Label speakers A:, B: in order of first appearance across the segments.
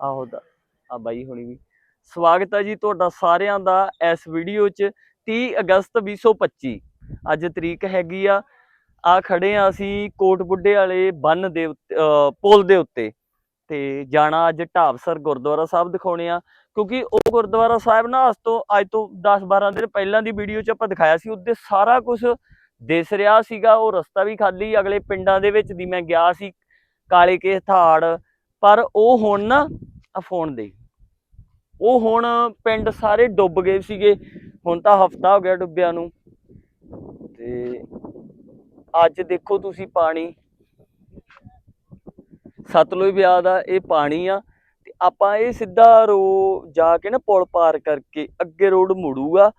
A: ਆਹੋ ਦਾ, ਆ ਬਾਈ ਹੁਣੀ ਵੀ। ਸਵਾਗਤ ਹੈ ਜੀ ਤੁਹਾਡਾ ਸਾਰਿਆਂ ਦਾ ਇਸ ਵੀਡੀਓ 'ਚ 30 ਅਗਸਤ 2025 ਅੱਜ ਤਰੀਕ ਹੈਗੀ ਆ ਆ ਖੜੇ ਆ ਅਸੀਂ ਕੋਟ ਬੁੱਢੇ ਵਾਲੇ ਬੰਨ ਦੇ ਉੱਤੇ ਪੁਲ ਦੇ ਉੱਤੇ। ਤੇ ਜਾਣਾ ਅੱਜ ਢਾਬਸਰ ਗੁਰਦੁਆਰਾ ਸਾਹਿਬ ਦਿਖਾਉਣੇ ਆ, ਕਿਉਂਕਿ ਉਹ ਗੁਰਦੁਆਰਾ ਸਾਹਿਬ ਨਾ ਅੱਜ ਤੋਂ ਅੱਜ ਤੋਂ 10 12 ਦਿਨ ਪਹਿਲਾਂ ਦੀ ਵੀਡੀਓ 'ਚ ਆਪਾਂ ਦਿਖਾਇਆ ਸੀ ਉੱਤੇ ਸਾਰਾ ਕੁਝ ਦਿਸ ਰਿਹਾ ਸੀਗਾ, ਉਹ ਰਸਤਾ ਵੀ ਖਾਲੀ, ਅਗਲੇ ਪਿੰਡਾਂ ਦੇ ਵਿੱਚ ਦੀ ਮੈਂ ਗਿਆ ਸੀ, ਕਾਲੇ ਕੇ ਥਾੜ ਪਰ ਉਹ ਹੁਣ ਨਾ ਆ ਫੋਨ ਦੇ ਉਹ ਹੁਣ ਪਿੰਡ ਸਾਰੇ ਡੁੱਬ ਗਏ ਸੀਗੇ। ਹੁਣ ਤਾਂ ਹਫਤਾ ਹੋ ਗਿਆ ਡੁੱਬਿਆਂ ਨੂੰ। ਤੇ ਅੱਜ ਦੇਖੋ ਤੁਸੀਂ ਪਾਣੀ। ਸਤਲੁਜ ਵਿਆਹ ਦਾ ਇਹ ਪਾਣੀ ਆ। ਤੇ ਆਪਾਂ ਇਹ ਸਿੱਧਾ ਰੋ ਜਾ ਕੇ ਨਾ ਪੁਲ ਪਾਰ ਕਰਕੇ ਅੱਗੇ ਰੋਡ ਮੁੜੂਗਾ।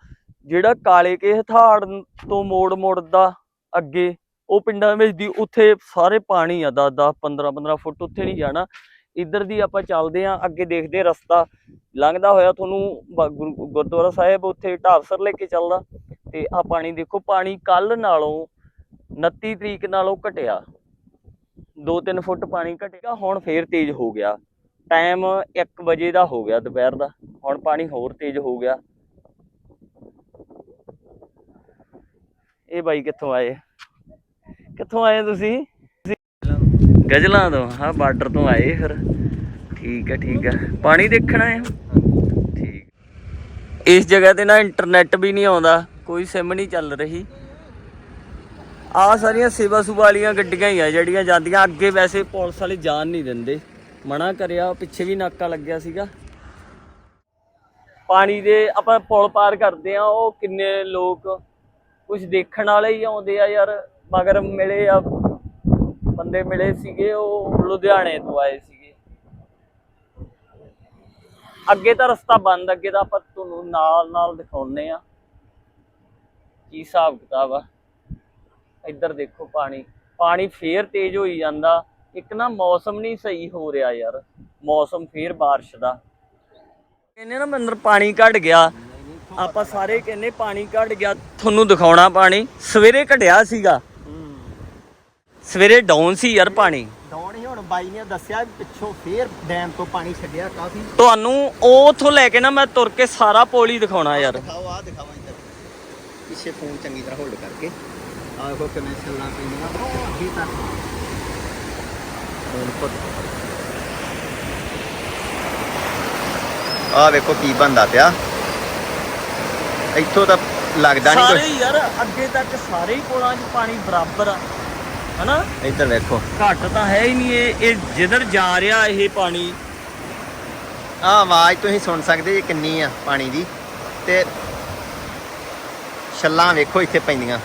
A: ਜਿਹੜਾ ਕਾਲੇ ਕੇ ਹਥਾੜ ਤੋਂ ਮੋੜ ਮੁੜਦਾ ਅੱਗੇ। ਉਹ ਪਿੰਡਾਂ ਵਿੱਚ ਦੀ ਉੱਥੇ ਸਾਰੇ ਪਾਣੀ ਆ 10 10 15 15 ਫੁੱਟ ਉੱਥੇ ਨਹੀਂ ਜਾਣਾ। ਇੱਧਰ ਦੀ ਆਪਾਂ ਚੱਲਦੇ ਆ ਅੱਗੇ ਦੇਖਦੇ ਰਸਤਾ। ਲੰਘਦਾ ਹੋਇਆ ਤੁਹਾਨੂੰ ਬ- ਗੁਰੂ- ਗੁਰਦੁਆਰਾ ਸਾਹਿਬ ਉੱਥੇ ਢਾਬਸਰ ਲੈ ਕੇ ਚੱਲਦਾ। ਤੇ ਆ ਪਾਣੀ ਦੇਖੋ, ਪਾਣੀ ਕੱਲ ਨਾਲੋਂ 29 ਤਰੀਕ ਨਾਲੋਂ ਘਟਿਆ। 2-3 ਫੁੱਟ ਪਾਣੀ ਘਟੇਗਾ ਹੁਣ ਫੇਰ ਤੇਜ਼ ਹੋ ਗਿਆ। ਟਾਈਮ 1 ਵਜੇ ਦਾ ਹੋ ਗਿਆ ਦੁਪਹਿਰ ਦਾ, ਹੁਣ ਪਾਣੀ ਹੋਰ ਤੇਜ਼ ਹੋ ਗਿਆ। ਇਹ ਬਾਈ ਕਿੱਥੋਂ ਆਏ? ਕਿੱਥੋਂ ਆਏ ਤੁਸੀਂ? ਗਜਲਾਂ ਤੋਂ, ਹਾਂ, ਬਾਰਡਰ ਤੋਂ ਆਏ ਫਿਰ। ਠੀਕ ਹੈ ਠੀਕ ਹੈ ਪਾਣੀ ਦੇਖਣਾ ਹੈ? ਠੀਕ। ਇਸ ਜਗ੍ਹਾ ਤੇ ਨਾ ਇੰਟਰਨੈਟ ਵੀ ਨਹੀਂ ਆਉਂਦਾ, ਕੋਈ ਸਿਮ ਨਹੀਂ ਚੱਲ ਰਹੀ। ਆ ਸਾਰੀਆਂ ਸੇਵਾ ਸੁਭਾ ਵਾਲੀਆਂ ਗੱਡੀਆਂ ਹੀ ਆ ਜਿਹੜੀਆਂ ਜਾਂਦੀਆਂ, ਅੱਗੇ ਵੈਸੇ ਪੁਲਿਸ ਵਾਲੇ ਜਾਣ ਨਹੀਂ ਦਿੰਦੇ। ਮਨਾ ਕਰਿਆ, ਪਿੱਛੇ ਵੀ ਨਾਕਾ ਲੱਗਿਆ ਸੀਗਾ। ਪਾਣੀ ਦੇ ਆਪਾਂ ਪੁਲ ਪਾਰ ਕਰਦੇ ਆ, ਉਹ ਕਿੰਨੇ ਲੋਕ ਕੁਝ ਦੇਖਣ ਵਾਲੇ ਹੀ ਆਉਂਦੇ ਆ ਯਾਰ। ਮਗਰ ਮਿਲੇ ਆ, ਬੰਦੇ ਮਿਲੇ ਸੀਗੇ, ਉਹ ਲੁਧਿਆਣੇ ਤੋਂ ਆਏ ਸੀਗੇ। ਅੱਗੇ ਤਾਂ ਰਸਤਾ ਬੰਦ, ਅੱਗੇ ਦਾ ਆਪਾਂ ਤੁਹਾਨੂੰ ਨਾਲ ਨਾਲ ਦਿਖਾਉਨੇ ਆ ਕੀ ਹਿਸਾਬ ਕਿਤਾਬ ਆ? ਇੱਧਰ ਦੇਖੋ ਪਾਣੀ। ਪਾਣੀ ਫੇਰ ਤੇਜ਼ ਹੋਈ ਜਾਂਦਾ। ਇੱਕ ਨਾ ਮੌਸਮ ਨਹੀਂ ਸਹੀ ਹੋ ਰਿਹਾ ਯਾਰ। ਮੌਸਮ ਫੇਰ ਬਾਰਿਸ਼ ਦਾ। ਕਹਿੰਦੇ ਨਾ ਮੰਦਰ ਪਾਣੀ ਘਟ ਗਿਆ। ਆਪਾਂ ਸਾਰੇ ਕਹਿੰਦੇ ਪਾਣੀ ਘਟ ਗਿਆ। ਤੁਹਾਨੂੰ ਦਿਖਾਉਣਾ ਪਾਣੀ। ਸਵੇਰੇ ਘਟਿਆ ਸੀਗਾ। ਸਵੇਰੇ ਡਾਊਨ ਸੀ ਯਾਰ ਪਾਣੀ।
B: ਡਾਉਣ ਹੀ ਹੁਣ ਬਾਈ ਨੇ ਦੱਸਿਆ ਪਿੱਛੋਂ ਫੇਰ ਡੈਮ ਤੋਂ ਪਾਣੀ ਛੱਡਿਆ ਕਾਫੀ।
A: ਤੁਹਾਨੂੰ ਉਹ ਉੱਥੋਂ ਲੈ ਕੇ ਨਾ ਮੈਂ ਤੁਰ ਕੇ ਸਾਰਾ ਪੋਲ ਦਿਖਾਉਣਾ ਯਾਰ।
B: ਦਿਖਾਓ ਆ ਦਿਖਾਓ ਇੱਧਰ। ਪਿੱਛੇ ਫੋਨ ਚੰਗੀ ਤਰ੍ਹਾਂ ਹੋਲਡ ਕਰਕੇ। ਆਹ ਦੇਖੋ ਕਿਵੇਂ ਛੱਲਾਂ ਪਈਆਂ ਉਹ ਅੱਗੇ ਤੱਕ। ਆ ਵੇਖੋ ਕੀ ਬੰਦਾ ਪਿਆ। ਇੱਥੋਂ ਤਾਂ ਲੱਗਦਾ ਨਹੀਂ
A: ਸਾਰੇ
B: ਕੁਝ
A: ਯਾਰ ਅੱਗੇ ਤੱਕ ਸਾਰੇ ਹੀ ਕੋਲਾਂ 'ਚ ਪਾਣੀ ਬਰਾਬਰ ਆ। ਹਨਾ?
B: ਇੱਧਰ ਵੇਖੋ।
A: ਘੱਟ ਤਾਂ ਹੈ ਹੀ ਨਹੀਂ ਇਹ। ਇਹ ਜਿੱਧਰ ਜਾ ਰਿਹਾ ਇਹ ਪਾਣੀ।
B: ਆ ਆਵਾਜ਼ ਤੁਸੀਂ ਸੁਣ ਸਕਦੇ ਜੀ ਕਿੰਨੀ ਆ ਪਾਣੀ ਦੀ। ਤੇ ਛੱਲਾਂ ਵੇਖੋ ਇੱਥੇ ਪੈਂਦੀਆਂ।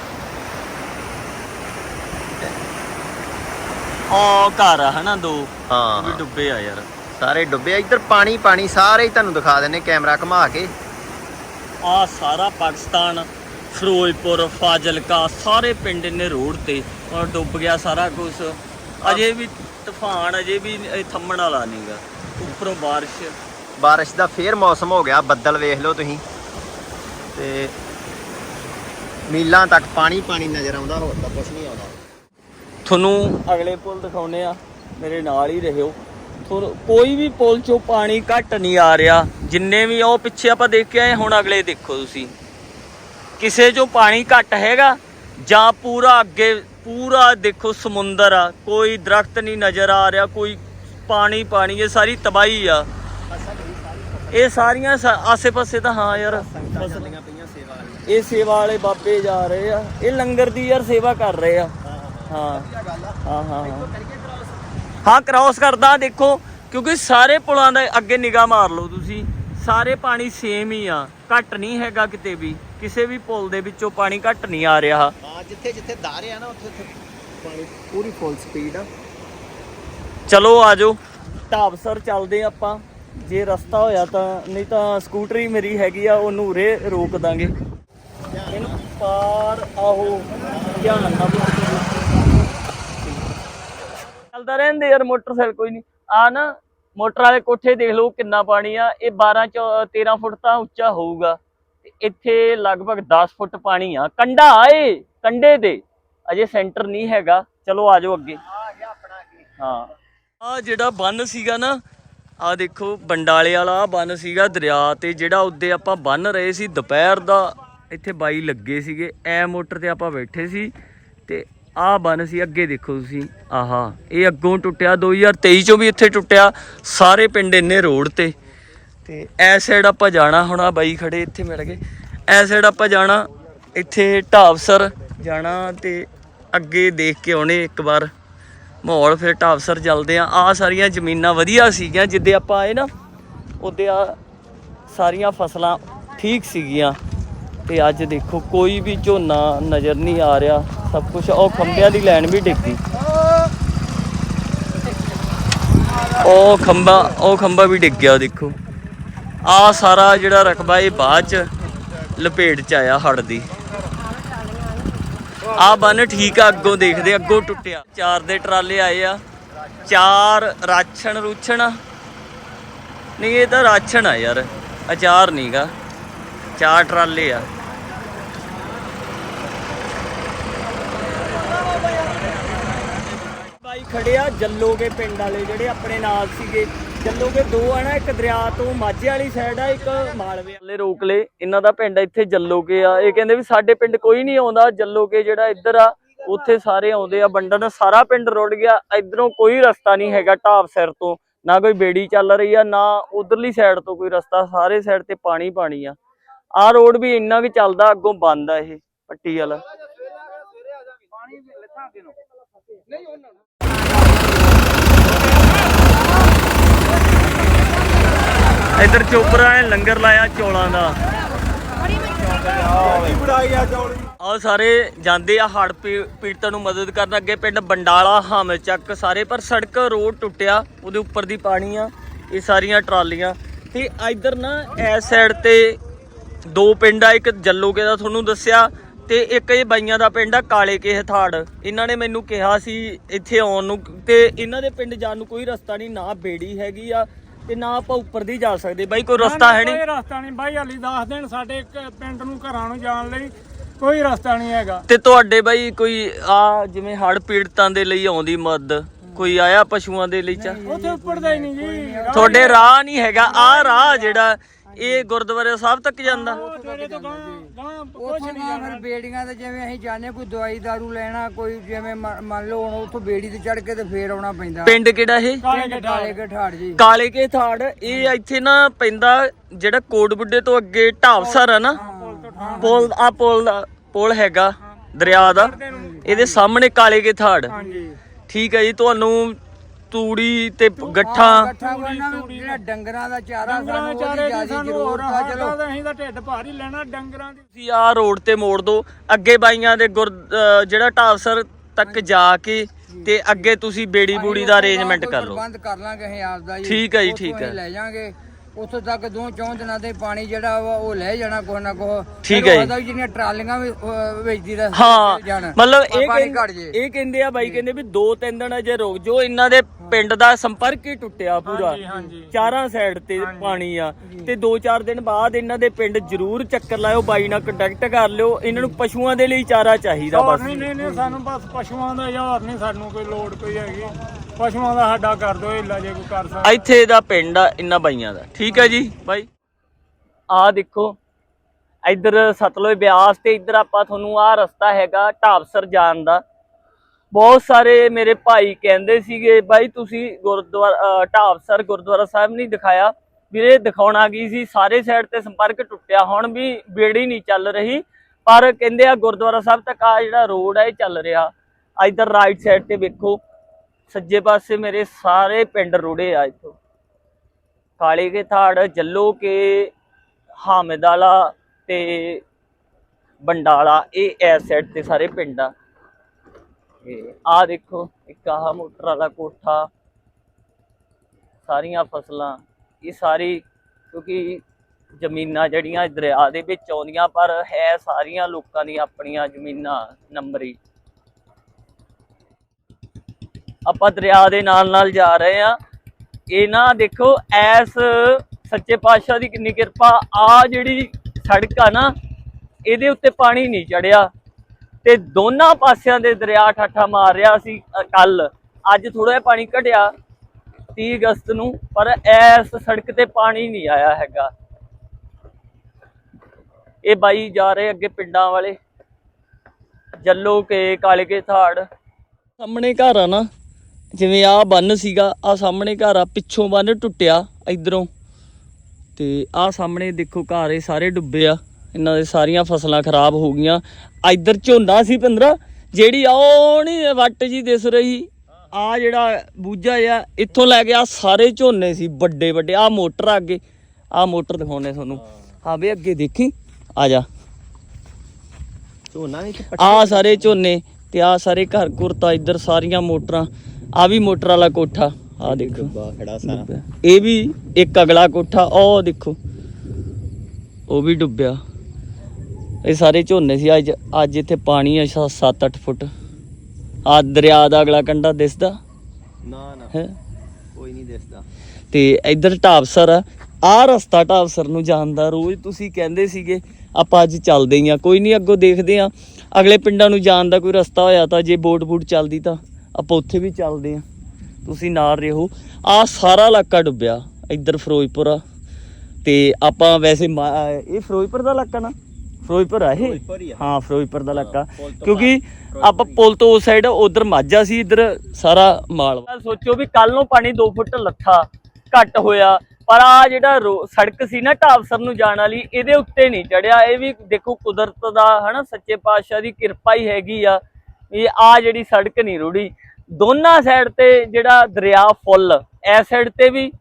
A: ਆ ਘਰ ਆ ਹਨਾ ਦੋ।
B: ਹਾਂ।
A: ਵੀ ਡੁੱਬੇ ਆ ਯਾਰ।
B: ਸਾਰੇ ਡੁੱਬੇ ਆ। ਇੱਧਰ ਪਾਣੀ ਪਾਣੀ ਸਾਰੇ ਹੀ ਤੁਹਾਨੂੰ ਦਿਖਾ ਦਿੰਨੇ ਕੈਮਰਾ ਘੁਮਾ ਕੇ।
A: ਆ ਸਾਰਾ ਪਾਕਿਸਤਾਨ ਫਿਰੋਜ਼ਪੁਰ ਫਾਜ਼ਿਲਕਾ ਸਾਰੇ ਪਿੰਡ ਨੇ ਰੋਡ ਤੇ। ਔਰ ਡੁੱਬ ਗਿਆ ਸਾਰਾ ਕੁਝ ਅਜੇ ਵੀ ਤੂਫਾਨ ਅਜੇ ਵੀ ਇਹ ਥੰਮਣ ਵਾਲਾ ਨਹੀਂਗਾ ਉੱਪਰੋਂ ਬਾਰਿਸ਼।
B: ਬਾਰਿਸ਼ ਦਾ ਫੇਰ ਮੌਸਮ ਹੋ ਗਿਆ ਬੱਦਲ ਵੇਖ ਲਓ ਤੁਸੀਂ। ਤੇ ਮੀਲਾਂ ਤੱਕ ਪਾਣੀ ਪਾਣੀ ਨਜ਼ਰ ਆਉਂਦਾ ਹੋਰ ਤਾਂ ਕੁਝ ਨਹੀਂ ਆਉਂਦਾ।
A: ਤੁਹਾਨੂੰ ਅਗਲੇ ਪੁਲ ਦਿਖਾਉਨੇ ਆ ਮੇਰੇ ਨਾਲ ਹੀ ਰਹਿਓ। ਕੋਈ ਵੀ ਪੁਲ ਚੋਂ ਪਾਣੀ ਘੱਟ ਨਹੀਂ ਆ ਰਿਹਾ। ਜਿੰਨੇ ਵੀ ਉਹ ਪਿੱਛੇ ਆਪਾਂ ਦੇਖ ਕੇ ਆਏ ਹੁਣ ਅਗਲੇ ਦੇਖੋ ਤੁਸੀਂ। ਕਿਸੇ ਚੋਂ ਪਾਣੀ ਘੱਟ ਹੈਗਾ ਜਾਂ ਪੂਰਾ ਅੱਗੇ ਪੂਰਾ ਦੇਖੋ ਸਮੁੰਦਰ ਆ, ਕੋਈ ਦਰਖਤ ਨਹੀਂ ਨਜ਼ਰ ਆ ਰਿਹਾ, ਕੋਈ ਪਾਣੀ ਪਾਣੀ, ਇਹ ਸਾਰੀ ਤਬਾਹੀ ਆ। ਇਹ ਸਾਰੀਆਂ ਆਸੇ-ਪਾਸੇ ਤਾਂ ਹਾਂ ਯਾਰ। ਇਹ ਸੇਵਾ ਵਾਲੇ ਬਾਬੇ ਜਾ ਰਹੇ ਆ। ਇਹ ਲੰਗਰ ਦੀ ਯਾਰ ਸੇਵਾ ਕਰ ਰਹੇ ਆ। ਹਾਂ।
B: ਆ
A: ਹਾਂ ਹਾਂ ਹਾਂ। ਹਾਂ ਕ੍ਰਾਸ ਕਰਦਾ, ਦੇਖੋ। ਕਿਉਂਕਿ ਸਾਰੇ ਪੁਲਾਂ ਦਾ ਅੱਗੇ ਨਿਗਾਹ ਮਾਰ ਲਓ ਤੁਸੀਂ। ਸਾਰੇ ਪਾਣੀ ਸੇਮ ਹੀ ਆ। ਘੱਟ ਨਹੀਂ ਹੈਗਾ ਕਿਤੇ ਵੀ। ਕਿਸੇ ਵੀ ਪੁਲ ਦੇ ਵਿੱਚੋਂ ਪਾਣੀ ਘੱਟ ਨਹੀਂ ਆ ਰਿਹਾ।
B: ਹਾਂ ਜਿੱਥੇ ਜਿੱਥੇ ਦਾਰੇ ਆ ਨਾ ਉੱਥੇ ਉੱਥੇ ਪਾਣੀ ਪੂਰੀ ਫੁੱਲ ਸਪੀਡ ਆ।
A: ਚਲੋ ਆਜੋ ਢਾਬਸਰ ਚੱਲਦੇ ਆਪਾਂ। ਜੇ ਰਸਤਾ ਹੋਇਆ ਤਾਂ ਨਹੀਂ ਤਾਂ ਸਕੂਟਰੀ ਮੇਰੀ ਹੈਗੀ ਆ ਉਹਨੂੰ ਉਰੇ ਰੋਕ ਦਾਂਗੇ। ਇਹਨੂੰ ਪਾਰ ਆਹੋ ਧਿਆਨ ਨਾਲ ਚੱਲਦਾ ਰਹਿੰਦੇ ਯਾਰ ਮੋਟਰਸਾਈਕਲ ਕੋਈ ਨਹੀਂ। ਆ ਨਾ ਮੋਟਰ ਵਾਲੇ ਕੋਠੇ ਦੇਖ ਲਓ ਕਿੰਨਾ ਪਾਣੀ ਆ। ਇਹ 12 ਚ 13 ਫੁੱਟ ਤਾਂ ਉੱਚਾ ਹੋਊਗਾ। ਇੱਥੇ ਲਗਭਗ 10 ਫੁੱਟ ਪਾਣੀ ਆ। ਕੰਡਾ ਆਏ ਕੰਡੇ ਤੇ ਅਜੇ ਸੈਂਟਰ ਨਹੀਂ ਹੈਗਾ। ਚਲੋ ਆਜੋ ਅੱਗੇ।
B: ਆਪਣਾ
A: ਹਾਂ। ਆ ਜਿਹੜਾ ਬੰਨ ਸੀਗਾ ਨਾ, ਆ ਦੇਖੋ ਬੰਡਾਲੇ ਵਾਲਾ ਬੰਨ ਸੀਗਾ ਦਰਿਆ ਤੇ ਜਿਹੜਾ ਉੱਦੇ ਆਪਾਂ ਬੰਨ ਰਹੇ ਸੀ ਦੁਪਹਿਰ ਦਾ, ਇੱਥੇ ਬਾਈ ਲੱਗੇ ਸੀਗੇ। ਐ ਮੋਟਰ ਤੇ ਆਪਾਂ ਬੈਠੇ ਸੀ ਤੇ ਆਹ ਬੰਨ ਸੀ, ਅੱਗੇ ਦੇਖੋ ਤੁਸੀਂ। ਆਹਾ, ਇਹ ਅੱਗੋਂ ਟੁੱਟਿਆ 2023 ਚੋਂ ਵੀ ਇੱਥੇ ਟੁੱਟਿਆ। ਸਾਰੇ ਪਿੰਡ ਇੰਨੇ ਰੋਡ ਤੇ। ਤੇ ਐ ਸਾਈਡ ਆਪਾਂ ਜਾਣਾ ਹੁਣ ਆ ਬਾਈ ਖੜੇ ਇੱਥੇ ਮਿਲ ਗਏ। ਐ ਸਾਈਡ ਆਪਾਂ ਜਾਣਾ ਇੱਥੇ ਢਾਬਸਰ ਜਾਣਾ ਤੇ ਅੱਗੇ ਦੇਖ ਕੇ ਆਉਣੇ ਇੱਕ ਵਾਰ ਮਾਹੌਲ, ਫਿਰ ਢਾਬਸਰ ਚੱਲਦੇ ਆ ਆ ਸਾਰੀਆਂ ਜ਼ਮੀਨਾਂ ਵਧੀਆ ਸੀਗੀਆਂ, ਜਿੱਦੇ ਆਪਾਂ ਆਏ ਨਾ, ਉਹਦੇ ਆ ਸਾਰੀਆਂ ਫਸਲਾਂ ਠੀਕ ਸੀਗੀਆਂ। ਤੇ ਅੱਜ ਦੇਖੋ, ਕੋਈ ਵੀ ਝੋਨਾ ਨਜ਼ਰ ਨਹੀਂ ਆ ਰਿਹਾ, ਸਭ ਕੁਝ ਉਹ ਖੰਭਿਆਂ ਦੀ ਲਾਈਨ ਵੀ ਡਿੱਗੀ ਉਹ ਖੰਭਾ ਉਹ ਖੰਭਾ ਵੀ ਡਿੱਗ ਗਿਆ, ਦੇਖੋ। ਆ ਸਾਰਾ ਜਿਹੜਾ ਰਕਬਾ ਇਹ ਬਾਅਦ ਚ ਲਪੇਟ ਚ ਆਇਆ ਹੜ ਦੀ। ਆ ਬੰਨ ਠੀਕ ਆ, ਅੱਗੋਂ ਦੇਖਦੇ ਅੱਗੋਂ ਟੁੱਟਿਆ। ਚਾਰ ਦੇ ਟਰਾਲੇ ਆਏ ਆ। ਚਾਰ ਰਾਛਣ ਰੂਛਣ ਨਹੀਂ, ਇਹ ਤਾਂ ਰਾਛਣ ਆ ਯਾਰ। ਅਚਾਰ ਨਹੀਂਗਾ ਚਾਰ ਟਰਾਲੇ ਆ। ਬਾਈ ਖੜਿਆ ਜੱਲੋਗੇ ਪਿੰਡ ਵਾਲੇ ਜਿਹੜੇ ਆਪਣੇ ਨਾਲ ਸੀਗੇ। ਜੱਲੋਗੇ ਦੋ ਆ ਨਾ ਇੱਕ ਦਰਿਆ ਤੋਂ ਮਾਝੇ ਵਾਲੀ ਸਾਈਡ ਆ ਇੱਕ ਮਾਲਵੇ ਵਾਲੇ। ਰੋਕ ਲਏ ਇਹਨਾਂ ਦਾ ਪਿੰਡ ਇੱਥੇ ਜੱਲੋਗੇ ਆ। ਇਹ ਕਹਿੰਦੇ ਵੀ ਸਾਡੇ ਪਿੰਡ ਕੋਈ ਨਹੀਂ ਆਉਂਦਾ ਜੱਲੋਗੇ ਜਿਹੜਾ ਇੱਧਰ ਆ ਉੱਥੇ ਸਾਰੇ ਆਉਂਦੇ ਆ। ਵੰਡਣ ਸਾਰਾ ਪਿੰਡ ਰੁੜ ਗਿਆ ਇਧਰੋਂ ਕੋਈ ਰਸਤਾ ਨਹੀਂ ਹੈਗਾ ਢਾਬ ਸਿਰ ਤੋਂ। ਨਾ ਕੋਈ ਬੇੜੀ ਚੱਲ ਰਹੀ ਆ ਨਾ ਉਧਰਲੀ ਸਾਈਡ ਤੋਂ ਕੋਈ ਰਸਤਾ ਸਾਰੇ ਸਾਈਡ ਤੇ ਪਾਣੀ ਪਾਣੀ ਆ। ਆਹ ਰੋਡ ਵੀ ਇੰਨਾ ਕਿ ਚੱਲਦਾ ਅੱਗੋਂ ਬੰਦ ਆ ਇਹ ਪੱਟੀ ਵਾਲਾ। ਇੱਧਰ ਚੋਪਰਾ ਨੇ ਲੰਗਰ ਲਾਇਆ ਚੌਲਾਂ ਦਾ। ਆ ਸਾਰੇ ਜਾਂਦੇ ਆ ਹੜ ਪੀੜਤਾਂ ਨੂੰ ਮਦਦ ਕਰਨ ਅੱਗੇ ਪਿੰਡ ਬੰਡਾਲਾ ਹਾਮਲ ਚੱਕ ਸਾਰੇ, ਪਰ ਸੜਕ ਰੋਡ ਟੁੱਟਿਆ, ਉਹਦੇ ਉੱਪਰ ਦੀ ਪਾਣੀ ਆ, ਇਹ ਸਾਰੀਆਂ ਟਰਾਲੀਆਂ। ਤੇ ਇੱਧਰ ਨਾ ਇਸ ਸਾਈਡ ਤੇ ਦੋ ਪਿੰਡ ਆ, ਇੱਕ ਜੱਲੋਕੇ ਦਾ ਤੁਹਾਨੂੰ ਦੱਸਿਆ, ਤੇ ਇੱਕ ਇਹ ਬਾਈਆਂ ਦਾ ਪਿੰਡ ਆ, ਕਾਲੇ ਕੇ ਹਥਾੜ। ਇਹਨਾਂ ਨੇ ਮੈਨੂੰ ਕਿਹਾ ਸੀ ਇੱਥੇ ਆਉਣ ਨੂੰ, ਤੇ ਇਹਨਾਂ ਦੇ ਪਿੰਡ ਜਾਣ ਨੂੰ ਕੋਈ ਰਸਤਾ ਨਹੀਂ, ਨਾ ਬੇੜੀ ਹੈਗੀ ਆ ਤੇ ਨਾ ਆਪਾਂ ਉੱਪਰ ਦੀ ਜਾ ਸਕਦੇ। ਬਾਈ ਕੋਈ ਰਸਤਾ ਹੈ ਨਹੀਂ?
C: ਕੋਈ ਰਸਤਾ ਨਹੀਂ। ਬਾਈ ਹਾਲੀ ਦੱਸ ਦੇਣ ਸਾਡੇ ਇੱਕ ਪਿੰਡ ਨੂੰ ਘਰਾਂ ਨੂੰ ਜਾਣ ਲਈ ਕੋਈ ਰਸਤਾ ਨਹੀਂ ਹੈਗਾ।
A: ਤੇ ਤੁਹਾਡੇ ਬਾਈ ਕੋਈ ਆ ਜਿਵੇਂ ਹੜ ਪੀੜਤਾਂ ਦੇ ਲਈ ਆਉਂਦੀ ਮਦਦ ਕੋਈ ਆਇਆ ਪਸ਼ੂਆਂ ਦੇ ਲਈ ਚਾ
C: ਉੱਥੇ ਉੱਪਰ ਦਾ ਹੀ ਨਹੀਂ ਜੀ।
A: ਤੁਹਾਡੇ ਰਾਹ ਨਹੀਂ ਹੈਗਾ। ਆ ਰਾਹ ਜਿਹੜਾ ਇਹ ਗੁਰਦੁਆਰੇ ਸਾਹਿਬ ਤੱਕ ਜਾਂਦਾ।
D: ਉੱਥੋਂ ਨਾ ਫਿਰ ਬੇੜੀਆਂ ਤੇ ਜਿਵੇਂ ਅਸੀਂ ਜਾਂਦੇ ਕੋਈ ਦਵਾਈ ਦਾਰੂ ਲੈਣਾ ਕੋਈ ਜਿਵੇਂ ਮ- ਮੰਨ ਲਓ ਹੁਣ ਉੱਥੋਂ ਬੇੜੀ ਤੇ ਚੜ ਕੇ ਤੇ ਫੇਰ ਆਉਣਾ ਪੈਂਦਾ।
A: ਪਿੰਡ ਕਿਹੜਾ ਇਹ?
C: ਕਾਲੇ
D: ਕੇ ਠਾੜ ਜੀ।
A: ਕਾਲੇ ਕੇ ਥਾੜ ਇਹ ਇੱਥੇ ਨਾ ਪੈਂਦਾ ਜਿਹੜਾ ਕੋਟ ਬੁੱਢੇ ਤੋਂ ਅੱਗੇ ਢਾਬਸਰ ਆ ਨਾ। ਪੁਲ ਆ ਪੁਲ ਦਾ ਪੁਲ ਹੈਗਾ ਦਰਿਆ ਦਾ। ਇਹਦੇ ਸਾਹਮਣੇ ਕਾਲੇ ਕੇ ਥਾੜ
C: ਹਾਂਜੀ।
A: ਠੀਕ ਹੈ ਜੀ ਤੁਹਾਨੂੰ ਤੂੜੀ ਤੇ ਗੱਠਾਂ।
D: ਵੀ ਜਿਹੜਾ ਡੰਗਰਾਂ ਦਾ ਚਾਰਾ
C: ਡੰਗਰਾਂ
D: ਸਾਨੂੰ
C: ਚਾਰੇ
D: ਉਹਦੀ
C: ਦੀ
D: ਜ਼ਿਆਦਾ
C: ਸਾਨੂੰ
D: ਜ਼ਰੂਰਤ
C: ਹੋਰ
D: ਆ ਚਲੋ।
C: ਚਲੋ ਅਸੀਂ ਤਾਂ ਢਿੱਡ ਭਾਰੀ ਲੈਣਾ ਡੰਗਰਾਂ ਦੀ।
A: ਤੁਸੀਂ ਆ ਰੋਡ ਤੇ ਮੋੜ ਦੋ ਅੱਗੇ ਬਾਈਆਂ ਦੇ ਗੁਰ ਜਿਹੜਾ ਢਾਬਸਰ ਤੱਕ ਜਾ ਕੇ ਤੇ ਅੱਗੇ ਤੁਸੀਂ ਬੇੜੀ ਬੂੜੀ ਦਾ ਅਰੇਂਜਮੈਂਟ ਕਰ ਲਓ।
D: ਪ੍ਰਬੰਧ ਕਰ ਲਾਂਗੇ ਅਸੀਂ ਆਪ ਦਾ ਜੀ।
A: ਠੀਕ ਹੈ ਜੀ,
D: ਉੱਥੋਂ
A: ਠੀਕ ਹੈ।
D: ਅਸੀਂ ਲੈ ਜਾਾਂਗੇ। ਉੱਥੋਂ ਤੱਕ ਦੋ ਚੌਂ ਦਿਨਾਂ ਦੇ ਪਾਣੀ ਜਿਹੜਾ ਵਾ ਉਹ ਲੈ ਜਾਣਾ ਕੋਹ ਨਾ ਕੋਹ
A: ਠੀਕ ਹੈ ਜੀ।
D: ਜੀ ਜਿਹੜੀਆਂ ਟਰਾਲੀਆਂ ਵੀ ਅਹ, ਵੇਚਦੀ ਦਾ
A: ਹਾਂ
D: ਜਾਣਾ।
A: ਮਤਲਬ ਇਹ
D: ਪਾਣੀ
A: ਕਹਿੰਦੇ-
D: ਘਟ ਜੇ।
A: ਇਹ ਕਹਿੰਦੇ ਆ ਬਾਈ ਕਹਿੰਦੇ ਵੀ ਦੋ ਤਿੰਨ ਦਿਨ ਅਜੇ ਰੁਕ ਜੋ ਇਹਨਾਂ ਦੇ ਪਿੰਡ ਦਾ ਸੰਪਰਕ ਹੀ ਟੁੱਟਿਆ ਪੂਰਾ।
C: ਹਾਂਜੀ, ਹਾਂਜੀ।
A: ਚਾਰਾਂ ਸਾਈਡ ਤੇ ਪਾਣੀ ਆ। ਤੇ ਦੋ ਚਾਰ ਦਿਨ ਬਾਅਦ ਇਹਨਾਂ ਦੇ ਪਿੰਡ ਜ਼ਰੂਰ ਚੱਕਰ ਲਾਇਓ ਬਾਈ ਨਾਲ ਕੰਟੈਕਟ ਕਰ ਲਿਓ। ਇਹਨਾਂ ਨੂੰ ਪਸ਼ੂਆਂ ਦੇ ਲਈ ਚਾਰਾ ਚਾਹੀਦਾ
C: ਹੋਰ
A: ਬਸ।
C: ਨਹੀਂ ਨਹੀਂ ਨਹੀਂ ਸਾਨੂੰ ਬਸ ਪਸ਼ੂਆਂ ਦਾ ਯਾਰ ਨਹੀਂ ਸਾਨੂੰ ਕੋਈ ਲੋੜ ਕੋਈ ਹੈਗੀ। ਪਸ਼ੂਆਂ ਦਾ ਸਾਡਾ ਕਰ ਦਿਓ ਹਿੱਲਾ ਜੇ ਕੋਈ ਕਰ ਸਕਦਾ।
A: ਇੱਥੇ ਦਾ ਪਿੰਡ ਆ ਇਹਨਾਂ ਬਾਈਆਂ ਦਾ। ਠੀਕ ਹੈ ਜੀ ਬਾਈ। ਆ ਦੇਖੋ ਇੱਧਰ ਸਤਲੁਜ ਬਿਆਸ ਤੇ ਇੱਧਰ ਆਪਾਂ ਤੁਹਾਨੂੰ ਆ ਰਸਤਾ ਹੈਗਾ ਢਾਬਸਰ ਜਾਣ ਦਾ। ਬਹੁਤ ਸਾਰੇ ਮੇਰੇ ਭਾਈ ਕਹਿੰਦੇ ਸੀਗੇ, ਬਾਈ ਤੁਸੀਂ ਗੁਰਦੁਆਰਾ, ਅਹ ਢਾਬਸਰ ਗੁਰਦੁਆਰਾ ਸਾਹਿਬ ਨਹੀਂ ਦਿਖਾਇਆ। ਵੀਰੇ ਦਿਖਾਉਣਾ ਕੀ ਸੀ? ਸਾਰੇ ਸਾਈਡ ਤੇ ਸੰਪਰਕ ਟੁੱਟਿਆ, ਹੁਣ ਵੀ ਬੇੜੀ ਨਹੀਂ ਚੱਲ ਰਹੀ। ਪਰ ਕਹਿੰਦੇ ਆ ਗੁਰਦੁਆਰਾ ਸਾਹਿਬ ਤੱਕ ਆ ਜਿਹੜਾ ਰੋਡ ਹੈ ਇਹ ਚੱਲ ਰਿਹਾ। ਇੱਧਰ ਰਾਈਟ ਸਾਈਡ ਤੇ ਵੇਖੋ, ਸੱਜੇ ਪਾਸੇ ਮੇਰੇ ਸਾਰੇ ਪਿੰਡ ਰੁੜੇ ਆ ਇੱਥੋਂ। ਕਾਲੇ ਕੇ ਥਾੜ, ਜੱਲੋ ਕੇ ਹਾਮਦ ਵਾਲਾ ਤੇ ਬੰਡਾਲਾ, ਇਹ ਐਸ ਸਾਈਡ ਤੇ ਸਾਰੇ ਪਿੰਡ ਆ। ਤੇ ਆ ਦੇਖੋ, ਇੱਕ ਆਹ ਮੋਟਰ ਵਾਲਾ ਕੋਠਾ, ਸਾਰੀਆਂ ਫਸਲਾਂ, ਇਹ ਸਾਰੀ ਕਿਉਂਕਿ ਜ਼ਮੀਨਾਂ ਜਿਹੜੀਆਂ ਦਰਿਆ ਦੇ ਵਿੱਚ ਆਉਂਦੀਆਂ, ਪਰ ਹੈ ਸਾਰੀਆਂ ਲੋਕਾਂ ਦੀ ਆਪਣੀਆਂ ਜ਼ਮੀਨਾਂ ਨੰਬਰੀ ਆਪਾਂ ਦਰਿਆ ਦੇ ਨਾਲ ਨਾਲ ਜਾ ਰਹੇ ਆ ਇਹ ਨਾ ਦੇਖੋ, ਐਸ ਸੱਚੇ ਪਾਤਸ਼ਾਹ ਦੀ ਕਿੰਨੀ ਕਿਰਪਾ ਆ ਜਿਹੜੀ ਸੜਕ ਆ ਨਾ, ਇਹਦੇ ਉੱਤੇ ਪਾਣੀ ਨਹੀਂ ਚੜਿਆ। ਤੇ ਦੋਨਾਂ ਪਾਸਿਆਂ ਦੇ ਦਰਿਆ ਠਾਠਾ ਮਾਰ ਰਿਹਾ ਸੀ ਕੱਲ ਅੱਜ ਥੋੜਾ ਜਿਹਾ ਪਾਣੀ ਘਟਿਆ 30 ਅਗਸਤ ਨੂੰ, ਪਰ ਇਸ ਸੜਕ ਤੇ ਪਾਣੀ ਨਹੀਂ ਆਇਆ ਹੈਗਾ। ਇਹ ਬਾਈ ਜਾ ਰਹੇ ਅੱਗੇ ਪਿੰਡਾਂ ਵਾਲੇ। ਜੱਲੋ ਕੇ, ਕਾਲੇ ਕੇ ਥਾੜ। ਸਾਹਮਣੇ ਘਰ ਆ ਨਾ, ਜਿਵੇਂ ਆ ਬੰਨ ਸੀਗਾ ਆ ਸਾਹਮਣੇ ਘਰ ਆ, ਪਿੱਛੋਂ ਬੰਨ ਟੁੱਟਿਆ ਇਧਰੋਂ। ਤੇ ਆ ਸਾਹਮਣੇ ਦੇਖੋ ਘਰ, ਇਹ ਸਾਰੇ ਡੁੱਬੇ ਆ। ਇਹਨਾਂ ਦੇ ਸਾਰੀਆਂ ਫਸਲਾਂ ਖਰਾਬ ਹੋ ਗਈਆਂ। ਇਧਰ ਝੋਨਾ ਸੀ 15 ਜਿਹੜੀ ਆ ਉਹ ਨਹੀਂ ਵੱਟ ਜੀ ਦਿਸ ਰਹੀ। ਆ ਜਿਹੜਾ ਬੂਝਾ ਆ ਇੱਥੋਂ ਲੈ ਕੇ ਆ ਸਾਰੇ ਝੋਨੇ ਸੀ ਵੱਡੇ ਵੱਡੇ। ਆ ਮੋਟਰ ਅੱਗੇ ਆ ਮੋਟਰ ਦਿਖਾਉਣੇ ਤੁਹਾਨੂੰ। ਹਾਂ ਵੇ ਅੱਗੇ ਦੇਖੀ। ਆ ਜਾ।
B: ਝੋਨਾ ਵੀ
A: ਆ ਸਾਰੇ ਝੋਨੇ ਤੇ ਆ ਸਾਰੇ ਘਰ ਘੁਰਤਾ ਇੱਧਰ ਸਾਰੀਆਂ ਮੋਟਰਾਂ। ਆ ਵੀ ਮੋਟਰ ਵਾਲਾ ਕੋਠਾ। ਆ ਦੇਖੋ।
B: ਖੜਾ ਸਾਰਾ।
A: ਇਹ ਵੀ ਇੱਕ ਅਗਲਾ ਕੋਠਾ। ਉਹ ਦੇਖੋ। ਉਹ ਵੀ ਡੁੱਬਿਆ। ਇਹ ਸਾਰੇ ਝੋਨੇ ਸੀ ਅੱਜ ਅੱਜ ਇੱਥੇ ਪਾਣੀ ਆ 7-8 ਫੁੱਟ। ਆ ਦਰਿਆ ਦਾ ਅਗਲਾ ਕੰਢਾ ਦਿਸਦਾ?
B: ਨਾ ਨਾ।
A: ਹੈ?
B: ਕੋਈ ਨਹੀਂ ਦਿਸਦਾ।
A: ਤੇ ਇੱਧਰ ਢਾਬਸਰ ਆ। ਆ ਰਸਤਾ ਢਾਬਸਰ ਨੂੰ ਜਾਂਦਾ ਰੋਜ਼ ਤੁਸੀਂ ਕਹਿੰਦੇ ਸੀਗੇ ਆਪਾਂ ਅੱਜ ਚੱਲਦੇ ਹੀ ਆ ਕੋਈ ਨਹੀਂ ਅੱਗੋਂ ਦੇਖਦੇ ਆ। ਅਗਲੇ ਪਿੰਡਾਂ ਨੂੰ ਜਾਣ ਦਾ ਕੋਈ ਰਸਤਾ ਹੋਇਆ ਤਾਂ ਜੇ ਬੋਟ ਬੂਟ ਚੱਲਦੀ ਤਾਂ ਆਪਾਂ ਉੱਥੇ ਵੀ ਚੱਲਦੇ ਆ। ਤੁਸੀਂ ਨਾਲ ਰਹੋ। ਆ ਸਾਰਾ ਇਲਾਕਾ ਡੁੱਬਿਆ ਇੱਧਰ ਫਿਰੋਜ਼ਪੁਰ ਆ। ਤੇ ਆਪਾਂ ਵੈਸੇ ਇਹ ਫਿਰੋਜ਼ਪੁਰ ਦਾ ਇਲਾਕਾ ਨਾ? ਫਿਰੋਜ਼ਪੁਰ ਆ ਇਹ?
B: ਫਿਰੋਜ਼ਪੁਰ ਹੀ ਆ।
A: ਹਾਂ ਫਿਰੋਜ਼ਪੁਰ ਦਾ ਇਲਾਕਾ।
B: ਪੁਲ ਤੋਂ
A: ਕਿਉਂਕਿ ਆਪਾਂ ਪੁਲ ਤੋਂ ਉਸ ਸਾਈਡ ਉਧਰ ਮਾਝਾ ਸੀ ਇੱਧਰ ਸਾਰਾ ਮਾਲ। ਸੋਚੋ ਵੀ ਕੱਲ ਨੂੰ ਪਾਣੀ 2 ਫੁੱਟ ਲੱਥਾ ਘੱਟ ਹੋਇਆ। ਪਰ ਆ ਜਿਹੜਾ ਰੋ- ਸੜਕ ਸੀ ਨਾ ਢਾਬਸਰ ਨੂੰ ਜਾਣ ਵਾਲੀ ਇਹਦੇ ਉੱਤੇ ਨਹੀਂ ਚੜਿਆ। ਇਹ ਵੀ ਦੇਖੋ ਕੁਦਰਤ ਦਾ ਹਨਾ ਸੱਚੇ ਪਾਤਸ਼ਾਹ ਦੀ ਕਿਰਪਾ ਹੀ ਹੈਗੀ ਆ ਇਹ ਆ ਜਿਹੜੀ ਸੜਕ ਨਹੀਂ ਰੁੜੀ। ਦੋਨਾਂ ਸਾਈਡ ਤੇ ਜਿਹੜਾ ਦਰਿਆ ਫੁੱਲ ਐ ਸਾਈਡ ਤੇ ਵੀ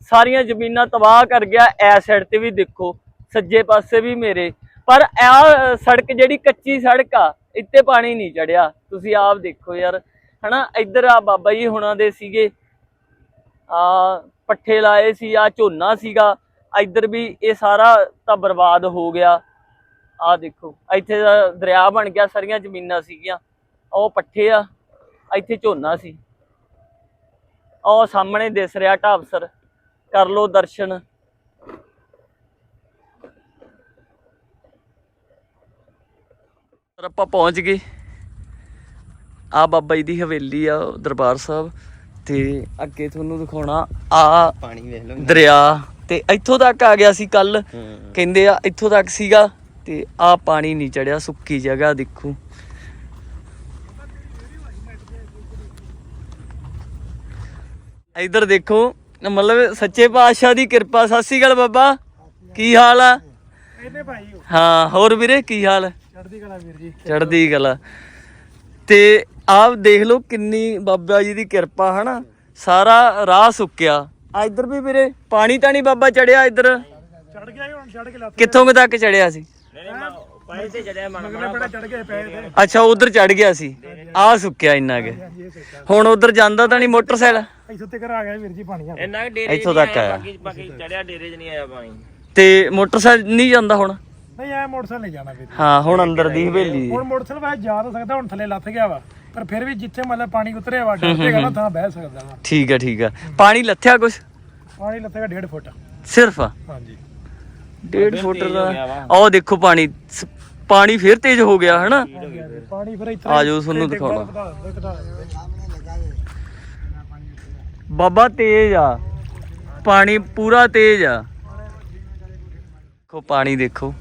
A: ਸਾਰੀਆਂ ਜ਼ਮੀਨਾਂ ਤਬਾਹ ਕਰ ਗਿਆ ਐ ਸਾਈਡ ਤੇ ਵੀ ਦੇਖੋ। ਸੱਜੇ ਪਾਸੇ ਵੀ ਮੇਰੇ। ਪਰ ਇਹ ਸੜਕ ਜਿਹੜੀ ਕੱਚੀ ਸੜਕ ਆ, ਇੱਥੇ ਪਾਣੀ ਨਹੀਂ ਚੜਿਆ। ਤੁਸੀਂ ਆਪ ਦੇਖੋ ਯਾਰ। ਹਨਾ, ਇੱਧਰ ਆ ਬਾਬਾ ਜੀ ਹੁਣਾਂ ਦੇ ਸੀਗੇ। ਆ ਪੱਠੇ ਲਾਏ ਸੀ, ਆ ਝੋਨਾ ਸੀਗਾ। ਇੱਧਰ ਵੀ ਇਹ ਸਾਰਾ ਤਾਂ ਬਰਬਾਦ ਹੋ ਗਿਆ। ਆ ਦੇਖੋ, ਇੱਥੇ ਦਾ ਦਰਿਆ ਬਣ ਗਿਆ, ਸਾਰੀਆਂ ਜ਼ਮੀਨਾਂ ਸੀਗੀਆਂ। ਉਹ ਪੱਠੇ ਆ, ਇੱਥੇ ਝੋਨਾ ਸੀ। ਉਹ ਸਾਹਮਣੇ ਦਿਸ ਰਿਹਾ ਢਾਬਸਰ ਕਰ ਲੋ ਦਰਸ਼ਨ। ਸਰ ਆਪਾਂ ਪਹੁੰਚ ਗਏ। ਆ ਬਾਬਾ ਜੀ ਦੀ ਹਵੇਲੀ ਆ ਦਰਬਾਰ ਸਾਹਿਬ। ਤੇ ਅੱਗੇ ਤੁਹਾਨੂੰ ਦਿਖਾਉਣਾ ਆ
B: ਪਾਣੀ ਵੇਖ ਲਓ।
A: ਦਰਿਆ। ਤੇ ਇੱਥੋਂ ਤੱਕ ਆ ਗਿਆ ਸੀ ਕੱਲ। ਕਹਿੰਦੇ ਆ ਇੱਥੋਂ ਤੱਕ ਸੀਗਾ। ਤੇ ਆ ਪਾਣੀ ਨਹੀਂ ਚੜਿਆ ਸੁੱਕੀ ਜਗ੍ਹਾ ਦੇਖੋ। ਇੱਧਰ ਦੇਖੋ ਮਤਲਬ ਸੱਚੇ ਪਾਤਸ਼ਾਹ ਦੀ ਕਿਰਪਾ। ਸਤਿ ਸ਼੍ਰੀ ਅਕਾਲ ਬਾਬਾ। ਕੀ ਹਾਲ ਆ?
C: ਇਹਦੇ ਭਾਈ
A: ਹਾਂ ਹੋਰ ਵੀਰੇ ਕੀ ਹਾਲ?
C: ਚੜਦੀ ਕਲਾ ਵੀਰ ਜੀ।
A: ਚੜ੍ਹਦੀ ਕਲਾ। ਤੇ ਆਪ ਦੇਖ ਲਓ ਕਿੰਨੀ ਬਾਬਾ ਜੀ ਦੀ ਕਿਰਪਾ ਹਨਾ? ਸਾਰਾ ਰਾਹ ਸੁੱਕਿਆ। ਆ ਇੱਧਰ ਵੀ ਵੀਰੇ ਪਾਣੀ ਤਾਂ ਨਹੀਂ ਬਾਬਾ ਚੜਿਆ ਇੱਧਰ?
C: ਚੜ ਗਿਆ ਹੁਣ ਚੜ ਕੇ ਲੱਤ
A: ਕਿੱਥੋਂ ਕੁ ਤੱਕ ਚੜਿਆ ਸੀ?
C: ਮਗਲੇ ਬੜਾ ਚੜ ਗਏ ਪਏ ਤੇ।
A: ਅੱਛਾ ਉਧਰ ਚੜ ਗਿਆ ਸੀ। ਆ ਸੁੱਕਿਆ ਇੰਨਾ ਕਿ। ਹੁਣ ਉਧਰ ਜਾਂਦਾ ਤਾਂ ਨਹੀਂ ਮੋਟਰਸਾਈਕਲ?
C: ਇੱਥੋਂ ਤੱਕ ਆ ਗਿਆ ਵੀਰ ਜੀ ਪਾਣੀ ਆ
E: ਇੰਨਾ ਕੁ ਡੇਰੇ
A: ਇੱਥੋਂ ਤੱਕ ਆਇਆ
E: ਬਾਕੀ ਚੜਿਆ ਡੇਰੇ 'ਚ ਨਹੀਂ ਆਇਆ ਪਾਣੀ।
A: ਤੇ ਮੋਟਰਸਾਈਕਲ ਨਹੀਂ ਜਾਂਦਾ ਹੁਣ?
C: ਨਹੀਂ ਐ ਮੋਟਰਸਾਈਕਲ ਨਹੀਂ ਜਾਣਾ ਵੀਰ।
A: ਹਾਂ ਹੁਣ ਅੰਦਰ ਦੀ ਹਵੇਲੀ।
C: ਹੁਣ ਮੋਟਰਸਾਈਕਲ ਵੈਸੇ ਜਾ ਤਾਂ ਸਕਦਾ ਹੁਣ ਥੱਲੇ ਲੱਥ ਗਿਆ ਵਾ। ਪਰ ਫਿਰ ਵੀ ਜਿੱਥੇ ਮਤਲਬ ਪਾਣੀ ਉਤਰਿਆ ਵਾ ਡਰ ਤੇ ਨਾ ਥਾਂ ਬਹਿ ਸਕਦਾ ਵਾ।
A: ਠੀਕ ਆ ਠੀਕ ਆ। ਪਾਣੀ ਲੱਥਿਆ ਕੁਛ?
C: ਪਾਣੀ ਲੱਥੇਗਾ 1.5 ਫੁੱਟ।
A: ਸਿਰਫ?
C: ਹਾਂਜੀ।
A: 1.5 ਫੁੱਟ ਦਾ ਆਹ ਦੇਖੋ ਪਾਣੀ ਸ- ਪਾਣੀ ਫੇਰ ਤੇਜ਼ ਹੋ ਗਿਆ ਹਨਾ?
C: ਪਾਣੀ ਫਿਰ ਇੱਥੇ
A: ਆ ਜਾਓ ਤੁਹਾਨੂੰ ਦਿਖਾਉਣਾ। ਬਾਬਾ ਤੇਜ਼ ਆ। ਪਾਣੀ ਪੂਰਾ ਤੇਜ਼ ਆ। ਦੇਖੋ ਪਾਣੀ ਦੇਖੋ।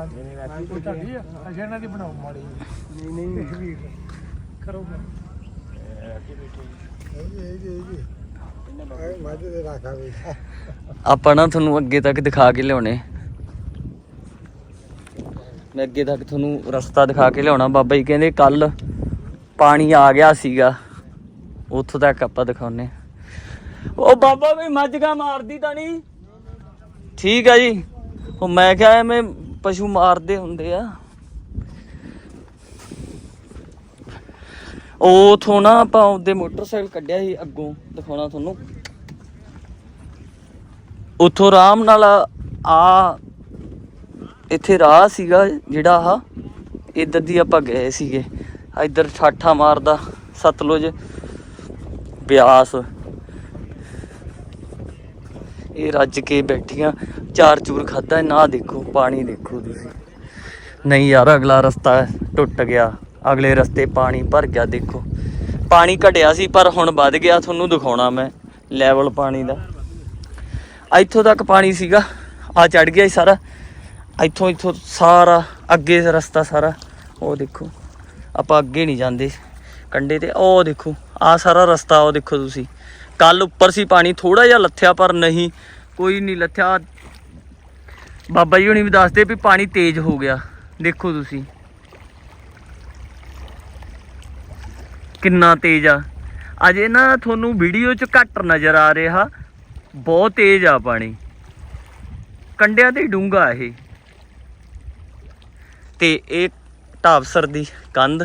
C: ਹਾਂਜੀ। ਕੋਈ ਤੁਹਾਡੀ ਆ? ਅੱਛਾ ਇਹਨਾਂ ਦੀ ਬਣਾਓ ਮਾੜੀ ਨਹੀਂ ਨਹੀਂ। ਕਰੋ
A: ਆਪਾਂ ਨਾ ਤੁਹਾਨੂੰ ਅੱਗੇ ਤੱਕ ਦਿਖਾ ਕੇ ਲਿਆਉਣੇ। ਮੈਂ ਅੱਗੇ ਤੱਕ ਤੁਹਾਨੂੰ ਰਸਤਾ ਦਿਖਾ ਕੇ ਲਿਆਉਣਾ। ਬਾਬਾ ਜੀ ਕਹਿੰਦੇ ਕੱਲ ਪਾਣੀ ਆ ਗਿਆ ਸੀਗਾ। ਉੱਥੋਂ ਤੱਕ ਆਪਾਂ ਦਿਖਾਉਨੇ ਉਹ ਬਾਬਾ ਵੀ ਮੱਝਗਾ ਮਾਰਦੀ ਤਾਂ ਨਹੀਂ। ਠੀਕ ਆ ਜੀ। ਉਹ ਮੈਂ ਕਿਹਾ ਐਵੇਂ ਪਸ਼ੂ ਮਾਰਦੇ ਹੁੰਦੇ ਆ। ਉਹ ਉਥੋਂ ਨਾ ਆਪਾਂ ਉਹਦੇ ਮੋਟਰਸਾਈਕਲ ਕੱਢਿਆ ਸੀ ਅੱਗੋਂ, ਦਿਖਾਉਣਾ ਤੁਹਾਨੂੰ। ਉਥੋਂ ਆਰਾਮ ਨਾਲ ਆ, ਇੱਥੇ ਰਾਹ ਸੀਗਾ ਜਿਹੜਾ ਆ ਇੱਧਰ ਦੀ ਆਪਾਂ ਗਏ ਸੀਗੇ। ਇੱਧਰ ਠਾਠਾ ਮਾਰਦਾ ਸਤਲੁਜ ਬਿਆਸ। ਇਹ ਰੱਜ ਕੇ ਬੈਠੀਆਂ, ਚਾਰ ਚੂਰ ਖਾਦਾ ਨਾ ਦੇਖੋ, ਪਾਣੀ ਦੇਖੋ ਤੁਸੀਂ। ਨਹੀਂ ਯਾਰ, ਅਗਲਾ ਰਸਤਾ ਟੁੱਟ ਗਿਆ। ਅਗਲੇ ਰਸਤੇ ਪਾਣੀ ਭਰ ਗਿਆ, ਦੇਖੋ। ਪਾਣੀ ਘਟਿਆ ਸੀ, ਪਰ ਹੁਣ ਵੱਧ ਗਿਆ, ਤੁਹਾਨੂੰ ਦਿਖਾਉਣਾ ਮੈਂ ਲੈਵਲ ਪਾਣੀ ਦਾ। ਇੱਥੋਂ ਤੱਕ ਪਾਣੀ ਸੀਗਾ, ਆ ਚੜ ਗਿਆ ਸੀ ਸਾਰਾ। ਇੱਥੋਂ ਇੱਥੋਂ ਸਾਰਾ, ਅੱਗੇ ਰਸਤਾ ਸਾਰਾ। ਉਹ ਦੇਖੋ, ਆਪਾਂ ਅੱਗੇ ਨਹੀਂ ਜਾਂਦੇ। ਕੰਡੇ ਤੇ, ਉਹ ਦੇਖੋ, ਆ ਸਾਰਾ ਰਸਤਾ, ਉਹ ਦੇਖੋ ਤੁਸੀਂ। ਕੱਲ ਉੱਪਰ ਸੀ ਪਾਣੀ ਥੋੜਾ ਜਿਹਾ ਲੱਥਿਆ ਪਰ ਨਹੀਂ, ਕੋਈ ਨਹੀਂ ਲੱਥਿਆ। ਬਾਬਾ ਜੀ ਹੁਣੀ ਵੀ ਦੱਸਦੇ ਵੀ ਪਾਣੀ ਤੇਜ਼ ਹੋ ਗਿਆ। ਦੇਖੋ ਤੁਸੀਂ। ਕਿੰਨਾ ਤੇਜ਼ ਆ। ਅਜੇ ਨਾ ਤੁਹਾਨੂੰ ਵੀਡੀਓ 'ਚ ਘੱਟ ਨਜ਼ਰ ਆ ਰਿਹਾ। ਬਹੁਤ ਤੇਜ਼ ਆ ਪਾਣੀ। ਕੰਡਿਆਂ ਤੇ ਡੂੰਗਾ ਇਹ। ਤੇ ਇਹ ਢਾਬਸਰ ਦੀ ਕੰਧ।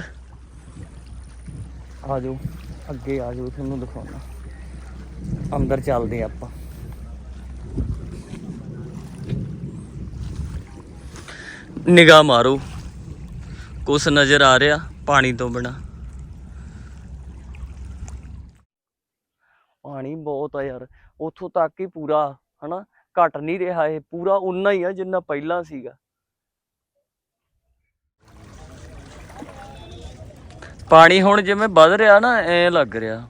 A: ਆ ਜਾਓ। ਅੱਗੇ ਆ ਜਾਓ, ਤੁਹਾਨੂੰ ਦਿਖਾਉਣਾ। ਅੰਦਰ ਚੱਲਦੇ ਹਾਂ ਆਪਾਂ। ਨਿਗਾਹ ਮਾਰੋ। ਕੁਛ ਨਜ਼ਰ ਆ ਰਿਹਾ ਪਾਣੀ ਤੋਂ ਬਿਨਾ। ਪਾਣੀ ਬਹੁਤ ਆ ਯਾਰ। ਉੱਥੋਂ ਤੱਕ ਹੀ ਪੂਰਾ, ਹਨਾ? ਘਟ ਨਹੀਂ ਰਿਹਾ ਇਹ। ਪੂਰਾ ਉਨਾ ਹੀ ਆ ਜਿੰਨਾ ਪਹਿਲਾਂ ਸੀਗਾ। ਪਾਣੀ ਹੁਣ ਜਿਵੇਂ ਵੱਧ ਰਿਹਾ ਨਾ, ਐ ਲੱਗ ਰਿਹਾ।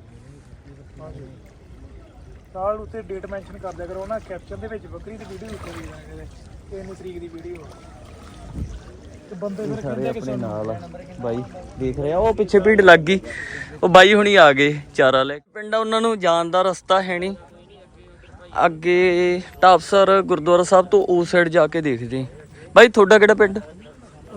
C: ਸਾਲ ਉੱਤੇ ਡੇਟ ਮੈਂਸ਼ਨ ਕਰ ਦਿਆ ਕਰੋ ਨਾ ਕੈਪਸ਼ਨ ਦੇ ਵਿੱਚ ਬੱਕਰੀ ਦੀ ਵੀਡੀਓ ਲਿਖੋ ਵੀ ਜਾਵੇ ਤੇ ਇੰਨੀ ਤਰੀਕ ਦੀ ਵੀਡੀਓ ਤੇ ਬੰਦੇ ਫਿਰ
A: ਸਾਰੇ
C: ਕਹਿੰਦੇ ਕਿ
A: ਆਪਣੇ ਨਾਲ ਆ। ਬਾਈ ਦੇਖ ਰਿਹਾ ਉਹ ਪਿੱਛੇ ਭੀੜ ਲੱਗ ਗਈ। ਉਹ ਬਾਈ ਹੁਣੀ ਆ ਗਏ ਚਾਰਾ ਲੈ ਕੇ। ਪਿੰਡ ਆ ਉਹਨਾਂ ਨੂੰ ਜਾਣ ਦਾ ਰਸਤਾ ਹੈ ਨਹੀਂ। ਅੱਗੇ ਢਾਬਸਰ ਗੁਰਦੁਆਰਾ ਸਾਹਿਬ ਤੋਂ ਉਸ ਸਾਈਡ ਜਾ ਕੇ ਦੇਖਦੇ। ਬਾਈ ਤੁਹਾਡਾ ਕਿਹੜਾ ਪਿੰਡ?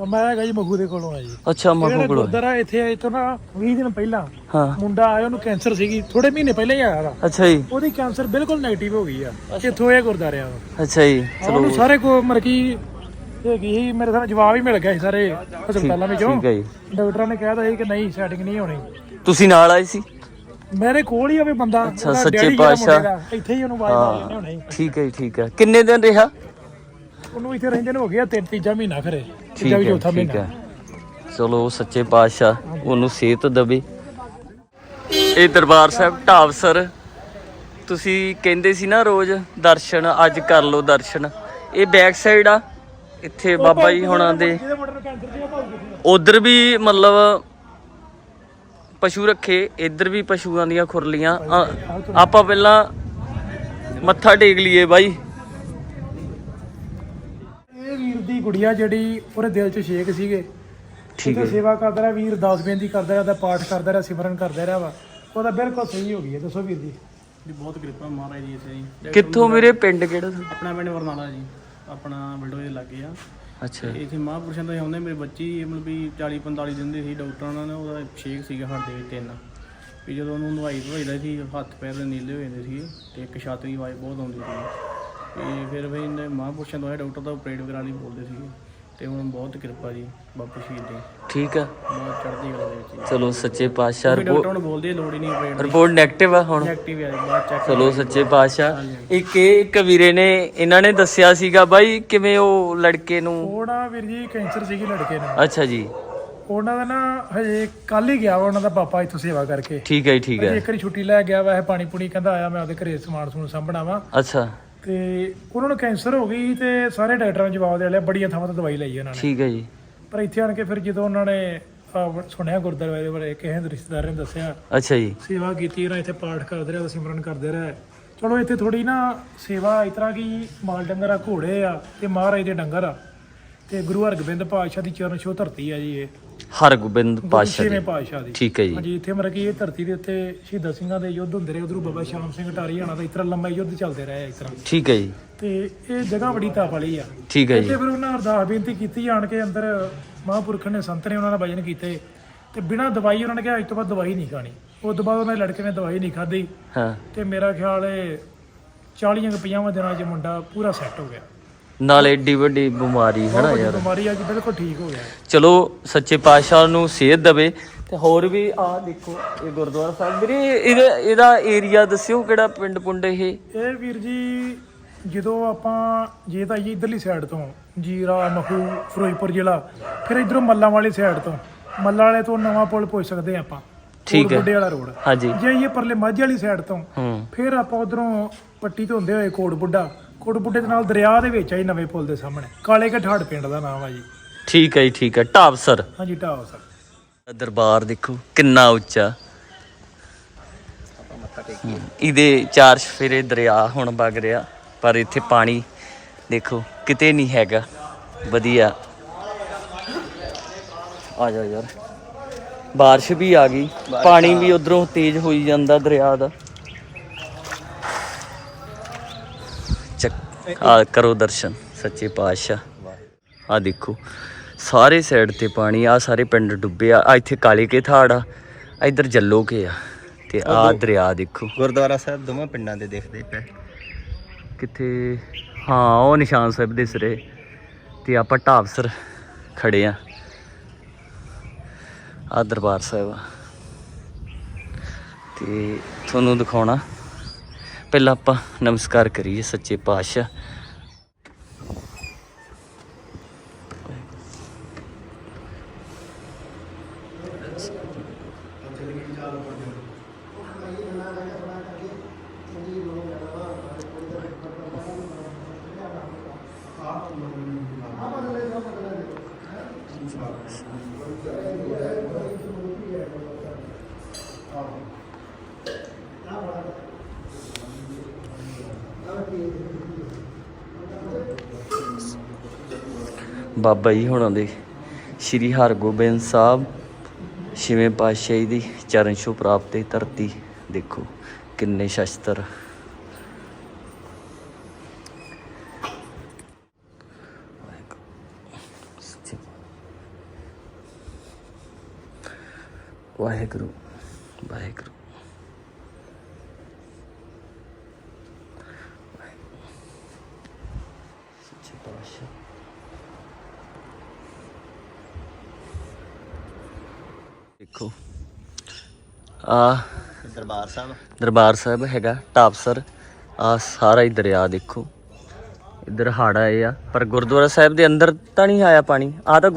C: ਮੈਂ ਹੈਗਾ ਜੀ ਮਖੂ ਦੇ ਕੋਲੋਂ ਆ ਜੀ।
A: ਅੱਛਾ ਮਖੂ ਕੋਲ।
C: ਗੁਰਦੁਆਰਾ ਇੱਥੇ ਇੱਥੋਂ ਨਾ 20 ਦਿਨ ਪਹਿਲਾਂ
A: ਹਾਂ।
C: ਮੁੰਡਾ ਆਇਆ ਉਹਨੂੰ ਕੈਂਸਰ ਸੀਗੀ ਥੋੜੇ ਮਹੀਨੇ ਪਹਿਲਾਂ ਹੀ ਆਇਆ ਦਾ
A: ਅੱਛਾ ਜੀ।
C: ਉਹਦੀ ਕੈਂਸਰ ਬਿਲਕੁਲ ਨੈਗੇਟਿਵ ਹੋ ਗਈ ਆ ਇੱਥੋਂ ਇਹ ਗੁਰਦੁਆਰਿਆਂ ਤੋਂ।
A: ਅੱਛਾ ਜੀ
C: ਉਹਨੂੰ
A: ਚਲੋ।
C: ਸਾਰੇ ਕੋ ਮਰਕੀ ਹੈਗੀ ਸੀ ਮੇਰੇ ਸਾਹਮਣੇ ਜਵਾਬ ਹੀ ਮਿਲ ਗਿਆ ਸੀ ਸਾਰੇ ਹਸਪਤਾਲਾਂ ਵਿੱਚੋਂ।
A: ਠੀਕ ਹੈ ਜੀ।
C: ਡਾਕਟਰਾਂ ਨੇ ਕਹਿਤਾ ਸੀ ਕਿ ਨਹੀਂ ਸੈਟਿੰਗ ਨਹੀਂ ਹੋਣੀ।
A: ਤੁਸੀਂ ਨਾਲ ਆਏ ਸੀ?
C: ਮੇਰੇ ਕੋਲ ਹੀ ਹੋਵੇ ਬੰਦਾ
A: ਅੱਛਾ, ਸੱਚੇ ਪਾਤਸ਼ਾਹ।
C: ਇੱਥੇ ਹੀ ਉਹਨੂੰ ਆਵਾਜ਼ ਮਾਰ ਲੈਣੇ ਹੋਣੇ।
A: ਠੀਕ ਹੈ ਜੀ ਠੀਕ ਹੈ। ਕਿੰਨੇ ਦਿਨ ਰਿਹਾ?
C: ਉਹਨੂੰ ਇੱਥੇ ਰਹਿੰਦੇ ਨੂੰ ਹੋ ਗਿਆ ਤਿੰਨ ਤੀਜਾ ਮਹੀਨਾ ਖਰੇ
A: ਠੀਕ
C: ਤੀਜਾ ਵੀ
A: ਹੈ
C: ਚੌਥਾ
A: ਠੀਕ
C: ਮਹੀਨਾ।
A: ਹੈ। ਚਲੋ ਸੱਚੇ ਪਾਤਸ਼ਾਹ ਉਹਨੂੰ ਸਿਹਤ ਦੇਵੇ। ਇਹ ਦਰਬਾਰ ਸਾਹਿਬ ਢਾਬਸਰ ਤੁਸੀਂ ਕਹਿੰਦੇ ਸੀ ਨਾ ਰੋਜ਼ ਦਰਸ਼ਨ ਅੱਜ ਕਰ ਲਓ ਦਰਸ਼ਨ। ਇਹ ਬੈਕ ਸਾਈਡ ਆ ਇੱਥੇ ਬਾਬਾ ਜੀ ਹੁਣਾਂ ਦੇ।
C: ਜਿਹਦੇ ਮੁੰਡੇ ਨੂੰ ਕੈਂਸਰ ਸੀ ਉਹ ਭਾਉ ਕਿੱਥੇ
A: ਉਧਰ ਵੀ ਮਤਲਬ ਪਸ਼ੂ ਰੱਖੇ ਇੱਧਰ ਵੀ ਪਸ਼ੂਆਂ ਦੀਆਂ ਖੁਰਲੀਆਂ। ਅ- ਆਪਾਂ ਪਹਿਲਾਂ ਮੱਥਾ ਟੇਕ ਲਈਏ ਬਾਈ
C: ਇਹ ਵੀਰ ਦੀ ਗੁੜੀਆ ਜਿਹੜੀ ਉਹਦੇ ਦਿਲ 'ਚ ਛੇਕ ਸੀਗੇ।
A: ਠੀਕ
C: ਤੇ
A: ਹੈ।
C: ਸੇਵਾ ਕਰਦਾ ਰਿਹਾ ਵੀਰ ਦਾਸ ਬੇਨਤੀ ਕਰਦਾ ਰਿਹਾ ਉਹਦਾ ਪਾਠ ਕਰਦਾ ਰਿਹਾ ਸਿਮਰਨ ਕਰਦਾ ਰਿਹਾ ਵਾ। ਉਹਦਾ ਬਿਲਕੁਲ ਸਹੀ ਹੋ ਗਈ ਹੈ ਦੱਸੋ ਵੀਰ ਜੀ।
F: ਜੀ ਬਹੁਤ ਕਿਰਪਾ ਮਹਾਰਾਜ ਜੀ ਜੀ।
A: ਕਿੱਥੋਂ ਮੇਰੇ ਪਿੰਡ ਕਿਹੜਾ ਤੁਹਾਡਾ?
F: ਆਪਣਾ ਪਿੰਡ ਵਰਨਾਲਾ ਜੀ। ਆਪਣਾ ਵਿੰਡੋ ਦੇ ਲੱਗੇ ਆ।
A: ਅੱਛਾ।
F: ਇੱਥੇ ਮਹਾਂਪੁਰਸ਼ਾਂ ਦੇ ਆਉਂਦੇ ਮੇਰੇ ਬੱਚੀ ਮਤਲਬ ਵੀ 40 45 ਦਿਨ ਦੀ ਸੀ ਡਾਕਟਰਾਂ ਨੇ ਉਹਦਾ ਛੇਕ ਸੀਗਾ ਹੱਡ ਦੇ ਵਿੱਚ ਤਿੰਨ। ਵੀ ਜਦੋਂ ਉਹਨੂੰ ਨਵਾਈ ਧਵਾਈਦਾ ਸੀ ਹੱਥ ਪੈਰ ਨੀਲੇ ਹੋ ਜਾਂਦੇ ਸੀ ਤੇ ਇੱਕ ਛਾਤੀ ਦੀ ਆਵਾਜ਼ ਬਹੁਤ ਆਉਂਦੀ ਸੀ। ਤੇ ਫਿਰ ਵੀ ਇਹਨੇ ਮਹਾਂਪੁਰਸ਼ਾਂ ਤੋਂ ਡਾਕਟਰ ਦਾ ਆਪਰੇਟ ਕਰਾ ਲਈ ਬੋਲਦੇ ਸੀਗੇ। ਤੇ ਹੁਣ ਬਹੁਤ ਕਿਰਪਾ ਜੀ ਬਾਪੂ ਸ਼ਹੀਦ ਦੀ।
A: ਠੀਕ ਆ।
F: ਬਹੁਤ ਚੜ੍ਹਦੀ ਕਲਾ ਦੇ ਵਿੱਚ ਜੀ।
A: ਚਲੋ ਸੱਚੇ ਪਾਤਸ਼ਾਹ
F: ਵੀ ਡਾਕਟਰ ਹੁਣ ਬੋਲਦੇ ਆ, ਲੋੜ ਹੀ ਨਹੀਂ ਆਪਰੇਟ ਦੀ।
A: ਰਿਪੋਰਟ 네ਗੇਟਿਵ ਆ ਹੁਣ।
F: ਐਕਟਿਵ ਹੈ ਬਾਅਦ ਚੈੱਕ
A: ਚਲੋ ਸੱਚੇ ਪਾਤਸ਼ਾਹ। ਇੱਕ ਇਹ ਇੱਕ ਵੀਰੇ ਨੇ ਇਹਨਾਂ ਨੇ ਦੱਸਿਆ ਸੀਗਾ ਬਾਈ ਕਿਵੇਂ ਉਹ ਲੜਕੇ ਨੂੰ
C: ਉਹਦਾ ਵੀਰ ਜੀ ਕੈਂਸਰ ਸੀਗੀ ਲੜਕੇ ਨੂੰ
A: ਅੱਛਾ ਜੀ।
C: ਉਹਨਾਂ ਦਾ ਨਾ ਹਜੇ ਕੱਲ ਹੀ ਗਿਆ ਵਾ ਉਹਨਾਂ ਦਾ ਪਾਪਾ ਇੱਥੋਂ ਸੇਵਾ ਕਰਕੇ।
A: ਠੀਕ ਹੈ ਜੀ, ਠੀਕ
C: ਹਜੇ
A: ਹੈ
C: ਇੱਕ ਵਾਰੀ ਛੁੱਟੀ ਲੈ ਗਿਆ ਵਾ ਇਹ ਪਾਣੀ ਪੂਣੀ ਕਹਿੰਦਾ ਆਇਆ ਮੈਂ ਉਹਦੇ ਘਰੇ ਸਮਾਨ ਸਮੂਨ ਸਾਂਭਣਾ ਵਾ।
A: ਅੱਛਾ।
C: ਤੇ ਉਹਨਾਂ ਨੂੰ ਕੈਂਸਰ ਹੋ ਗਈ ਤੇ ਸਾਰੇ ਡਾਕਟਰਾਂ ਨੇ ਜਵਾਬ ਦੇ ਲਿਆ ਬੜੀਆਂ ਥਾਵਾਂ ਤੋਂ ਦਵਾਈ ਲਈ ਉਹਨਾਂ ਨੇ।
A: ਠੀਕ ਹੈ ਜੀ।
C: ਪਰ ਇੱਥੇ ਆਣ ਕੇ ਫਿਰ ਜਦੋਂ ਉਹਨਾਂ ਨੇ ਆਹ ਸੁਣਿਆ ਗੁਰਦੁਆਰੇ ਦੇ ਬਾਰੇ ਕਿਸੇ ਦੇ ਰਿਸ਼ਤੇਦਾਰਾਂ ਨੇ ਦੱਸਿਆ
A: ਅੱਛਾ ਜੀ।
C: ਸੇਵਾ ਕੀਤੀ ਉਹਨਾਂ ਇੱਥੇ ਪਾਠ ਕਰਦੇ ਰਹੇ ਸਿਮਰਨ ਕਰਦੇ ਰਹੇ। ਚਲੋ ਇੱਥੇ ਥੋੜੀ ਨਾ ਸੇਵਾ ਇਸ ਤਰ੍ਹਾਂ ਕਿ ਮਾਲ ਡੰਗਰ ਆ ਘੋੜੇ ਆ ਤੇ ਮਹਾਰਾਜ ਦੇ ਡੰਗਰ ਆ। ਤੇ ਗੁਰੂ ਹਰਗੋਬਿੰਦ ਪਾਤਸ਼ਾਹ ਦੀ ਚਰਨ ਛੋਹ ਧਰਤੀ ਆ ਜੀ ਇਹ।
A: ਹਰਗੋਬਿੰਦ
C: ਛੇਵੇਂ
A: ਜੀ
C: ਪਾਤਸ਼ਾਹ ਦੀ।
A: ਠੀਕ ਹੈ ਜੀ।
C: ਹਾਂਜੀ ਇੱਥੇ ਮਤਲਬ ਕਿ ਇਹ ਧਰਤੀ ਦੇ ਉੱਤੇ ਸ਼ਹੀਦਾਂ ਸਿੰਘਾਂ ਦੇ ਯੁੱਧ ਹੁੰਦੇ ਰਹੇ। ਉਧਰੋਂ ਬਾਬਾ ਸ਼ਾਮ ਸਿੰਘ ਟਾਰੀਆਣਾ ਦਾ ਇਸ ਤਰ੍ਹਾਂ ਲੰਮਾ ਯੁੱਧ ਚੱਲਦੇ ਰਹੇ ਇਸ ਤਰ੍ਹਾਂ।
A: ਠੀਕ ਹੈ ਜੀ।
C: ਤੇ ਇਹ ਜਗ੍ਹਾ ਬੜੀ ਤਾਪ ਵਾਲੀ ਆ।
A: ਠੀਕ ਹੈ
C: ਇੱਥੇ
A: ਜੀ
C: ਫਿਰ ਉਹਨਾਂ ਅਰਦਾਸ ਬੇਨਤੀ ਕੀਤੀ ਆਣ ਕੇ ਅੰਦਰ ਮਹਾਂਪੁਰਖ ਨੇ ਸੰਤ ਨੇ ਉਹਨਾਂ ਦਾ ਭਜਨ ਕੀਤੇ। ਤੇ ਬਿਨਾਂ ਦਵਾਈ ਉਹਨਾਂ ਨੇ ਕਿਹਾ ਅੱਜ ਤੋਂ ਬਾਅਦ ਦਵਾਈ ਨਹੀਂ ਖਾਣੀ। ਉਸ ਤੋਂ ਬਾਅਦ ਉਹਨਾਂ ਦੇ ਲੜਕੇ ਨੇ ਦਵਾਈ ਨਹੀਂ ਖਾਧੀ।
A: ਹਾਂ।
C: ਤੇ ਮੇਰਾ ਖਿਆਲ ਹੈ 40 ਕੁ 50 ਦਿਨਾਂ 'ਚ ਮੁੰਡਾ ਪੂਰਾ ਸੈੱਟ ਹੋ ਗਿਆ।
A: ਨਾਲੇ ਏਡੀ ਵੱਡੀ ਬਿਮਾਰੀ ਹੈ ਨਾ ਯਾਰ।
C: ਬਿਮਾਰੀ ਅੱਜ ਬਿਲਕੁਲ ਠੀਕ ਹੋ ਗਿਆ।
A: ਚਲੋ ਸੱਚੇ ਪਾਤਸ਼ਾਹ ਨੂੰ ਸਿਹਤ ਦੇਵੇ। ਤੇ ਹੋਰ ਵੀ ਆ ਦੇਖੋ ਇਹ ਗੁਰਦੁਆਰਾ ਸਾਹਿਬ। ਵੀਰੇ ਇਹਦਾ ਇਹਦਾ ਏਰੀਆ ਦੱਸਿਓ ਕਿਹੜਾ ਪਿੰਡ ਪੁੰਡ ਇਹ?
C: ਇਹ ਵੀਰ ਜੀ ਜਦੋਂ ਆਪਾਂ ਜੇ ਤਾਂ ਆਈਏ ਇਧਰਲੀ ਸਾਈਡ ਤੋਂ ਜੀਰਾ ਮਖੂ ਫਿਰੋਜ਼ਪੁਰ ਜ਼ਿਲ੍ਹਾ ਫਿਰ ਇਧਰੋਂ ਮੱਲਾਂ ਵਾਲੀ ਸਾਈਡ ਤੋਂ ਮੱਲਾਂ ਵਾਲੇ ਤੋਂ ਨਵਾਂ ਪੁਲ ਪੁੱਛ ਸਕਦੇ ਹਾਂ ਆਪਾਂ।
A: ਠੀਕ ਹੈ।
C: ਬੁੱਢੇ ਵਾਲਾ ਰੋਡ।
A: ਹਾਂਜੀ।
C: ਜੇ ਆਈਏ ਪਰਲੇ ਮਾਝੇ ਵਾਲੀ ਸਾਈਡ ਤੋਂ ਫਿਰ ਆਪਾਂ ਉਧਰੋਂ ਪੱਟੀ ਤੋਂ ਹੁੰਦੇ ਹੋਏ ਕੋਟ ਬੁੱਢਾ ਕੋਟ ਬੁੱਢੇ ਦੇ ਨਾਲ ਦਰਿਆ ਦੇ ਵਿੱਚ ਆਈ ਨਵੇਂ ਪੁਲ ਦੇ ਸਾਹਮਣੇ। ਕਾਲੇ ਕਠਾੜ ਪਿੰਡ ਦਾ ਨਾਮ ਆ ਜੀ।
A: ਠੀਕ ਹੈ ਜੀ ਠੀਕ ਹੈ ਢਾਬਸਰ
C: ਹਾਂਜੀ ਢਾਬ ਸਰ।
A: ਦਰਬਾਰ ਦੇਖੋ ਕਿੰਨਾ ਉੱਚਾ। ਹਮ, ਇਹਦੇ ਚਾਰ ਸਫੇਰੇ ਦਰਿਆ ਹੁਣ ਵਗ ਰਿਹਾ ਪਰ ਇੱਥੇ ਪਾਣੀ ਦੇਖੋ ਕਿਤੇ ਨਹੀਂ ਹੈਗਾ। ਵਧੀਆ। ਆ ਜਾ ਯਾਰ। ਬਾਰਿਸ਼ ਵੀ ਆ ਗਈ। ਪਾਣੀ ਵੀ ਉਧਰੋਂ ਤੇਜ਼ ਹੋਈ ਜਾਂਦਾ ਦਰਿਆ ਦਾ। ਆ ਕਰੋ ਦਰਸ਼ਨ ਸੱਚੇ ਪਾਤਸ਼ਾਹ। ਆ ਦੇਖੋ ਸਾਰੇ ਸਾਈਡ ਤੇ ਪਾਣੀ ਆ ਸਾਰੇ ਪਿੰਡ ਡੁੱਬੇ ਆ। ਇੱਥੇ ਕਾਲੇ ਕੇ ਥਾੜ ਆ ਇੱਧਰ ਜੱਲੋ ਕੇ ਆ। ਤੇ ਆ ਦਰਿਆ ਦੇਖੋ।
B: ਗੁਰਦੁਆਰਾ ਸਾਹਿਬ ਦੋਵਾਂ ਪਿੰਡਾਂ ਦੇ ਦੇਖਦੇ ਪਏ।
A: ਕਿੱਥੇ? ਹਾਂ ਉਹ ਨਿਸ਼ਾਨ ਸਾਹਿਬ ਦੇ ਸਿਰੇ। ਤੇ ਆਪਾਂ ਢਾਬਸਰ ਖੜੇ ਆ। ਆ ਦਰਬਾਰ ਸਾਹਿਬ ਆ। ਤੇ ਤੁਹਾਨੂੰ ਦਿਖਾਉਣਾ ਪਹਿਲਾਂ ਆਪਾਂ ਨਮਸਕਾਰ ਕਰੀਏ ਸੱਚੇ ਪਾਤਸ਼ਾਹ। ਬਾਬਾ ਜੀ ਹੋਣਾ ਦੇ, ਸ਼੍ਰੀ ਹਰਗੋਬਿੰਦ ਸਾਹਿਬ, ਛੇਵੇਂ ਪਾਤਸ਼ਾਹੀ ਦੀ ਚਰਨ ਛੋਹ ਪ੍ਰਾਪਤ ਹੈ ਧਰਤੀ, ਦੇਖੋ ਕਿੰਨੇ ਸ਼ਸਤਰ। ਵਾਹਿਗੁਰੂ ਵਾਹਿਗੁਰੂ ਸੱਚੇ ਪਾਤਸ਼ਾਹ ਦੇਖੋ ਆ
B: ਦਰਬਾਰ ਸਾਹਿਬ।
A: ਦਰਬਾਰ ਸਾਹਿਬ ਹੈਗਾ ਟਾਪਸਰ। ਆ ਸਾਰਾ ਹੀ ਦਰਿਆ ਦੇਖੋ। ਇੱਧਰ ਹਾੜਾ ਇਹ ਆ ਪਰ ਗੁਰਦੁਆਰਾ ਸਾਹਿਬ ਦੇ ਅੰਦਰ ਤਾਂ ਨਹੀਂ ਆਇਆ ਪਾਣੀ। ਆ ਤਾਂ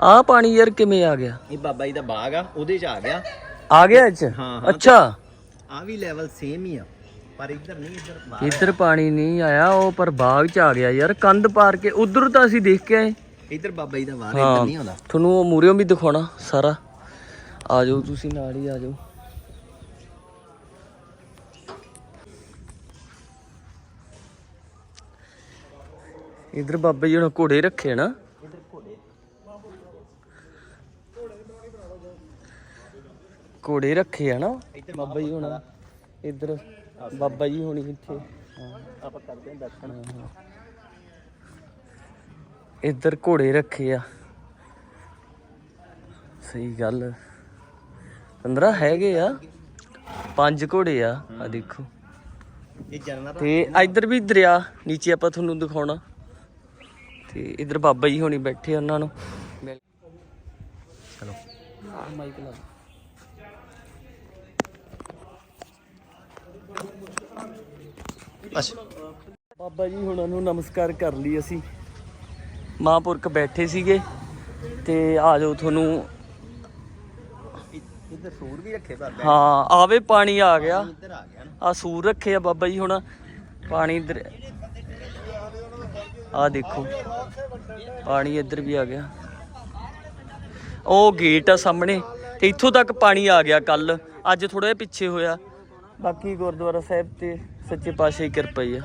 A: ਆ ਪਾਣੀ ਯਾਰ ਕਿਵੇਂ ਆ ਗਿਆ?
B: ਇਹ ਬਾਬਾ ਜੀ ਦਾ ਬਾਗ ਆ ਉਹਦੇ ਚ ਆ ਗਿਆ।
A: ਆ ਗਿਆ ਇਹ ਚ?
B: ਹਾਂ, ਹਾਂ।
A: ਅੱਛਾ।
B: ਆ ਵੀ ਲੈਵਲ ਸੇਮ ਹੀ ਆ ਪਰ ਇੱਧਰ ਨਹੀਂ ਇੱਧਰ ਬਾਹਰ
A: ਇੱਧਰ ਪਾਣੀ ਨਹੀਂ ਆਇਆ ਉਹ ਪਰ ਬਾਗ ਚ ਆ ਗਿਆ ਯਾਰ। ਕੰਧ ਪਾਰ ਕੇ ਉਧਰ ਤਾਂ ਅਸੀਂ ਦੇਖ ਕੇ ਆਏ।
B: ਇੱਧਰ ਬਾਬਾ ਜੀ ਦਾ
A: ਹਾਂ
B: ਇੱਧਰ ਨਹੀਂ ਆਉਂਦਾ।
A: ਤੁਹਾਨੂੰ ਉਹ ਮੂਰਿਓਂ ਵੀ ਦਿਖਾਉਣਾ ਸਾਰਾ। ਆ ਜਾਓ ਤੁਸੀਂ ਨਾਲ ਹੀ ਆ ਜਾਓ ਇਧਰ ਬਾਬਾ ਜੀ ਹੁਣ ਘੋੜੇ ਰੱਖੇ ਨਾ। ਘੋੜੇ ਰੱਖੇ ਆ ਨਾ। ਬਾਬਾ ਜੀ ਹੁਣ ਇਧਰ ਬਾਬਾ ਜੀ ਹੋਣੀ ਇੱਥੇ।
B: ਆਪਾਂ ਕਰਦੇ ਹਾਂ ਦਰਸ਼ਨ।
A: ਇੱਧਰ ਘੋੜੇ ਰੱਖੇ ਆ। ਸਹੀ ਗੱਲ। 15 ਹੈਗੇ ਆ ਪੰਜ ਘੋੜੇ ਆ ਆ ਦੇਖੋ।
B: ਇਹ ਜਨਨਾ
A: ਤੇ ਇੱਧਰ ਵੀ ਦਰਿਆ ਨੀਚੇ ਆਪਾਂ ਤੁਹਾਨੂੰ ਦਿਖਾਉਣਾ। ਤੇ ਇੱਧਰ ਬਾਬਾ ਜੀ ਹੋਣੀ ਬੈਠੇ ਉਹਨਾਂ ਨੂੰ। ਮਿਲ
B: ਚਲੋ।
A: ਆ ਮਾਈਕ ਲਾ
B: ਬਸ।
A: ਬਾਬਾ ਜੀ ਹੁਣਾਂ ਨੂੰ ਨਮਸਕਾਰ ਕਰ ਲਈ ਅਸੀਂ। ਮਹਾਂਪੁਰਖ ਬੈਠੇ ਸੀਗੇ। ਤੇ ਆ ਜਾਓ ਤੁਹਾਨੂੰ
B: ਇੱਧਰ ਸੂਰ ਵੀ ਰੱਖੇ ਬਾਬਾ।
A: ਹਾਂ ਆਵੇ ਪਾਣੀ ਆ ਗਿਆ।
B: ਇੱਧਰ ਆ ਗਿਆ ਨਾ।
A: ਆ ਸੂਰ ਰੱਖੇ ਆ ਬਾਬਾ ਜੀ ਹੁਣ। ਪਾਣੀ ਇੱਧਰ ਆ ਦੇਖੋ ਪਾਣੀ ਇੱਧਰ ਵੀ ਆ ਗਿਆ। ਉਹ ਗੇਟ ਆ ਸਾਹਮਣੇ ਤੇ ਇੱਥੋਂ ਤੱਕ ਪਾਣੀ ਆ ਗਿਆ ਕੱਲ ਅੱਜ ਥੋੜਾ ਜਿਹਾ ਪਿੱਛੇ ਹੋਇਆ। ਬਾਕੀ ਗੁਰਦੁਆਰਾ ਸਾਹਿਬ ਤੇ ਸੱਚੇ ਪਾਤਸ਼ਾਹ ਦੀ ਕਿਰਪਾ ਹੀ ਆ।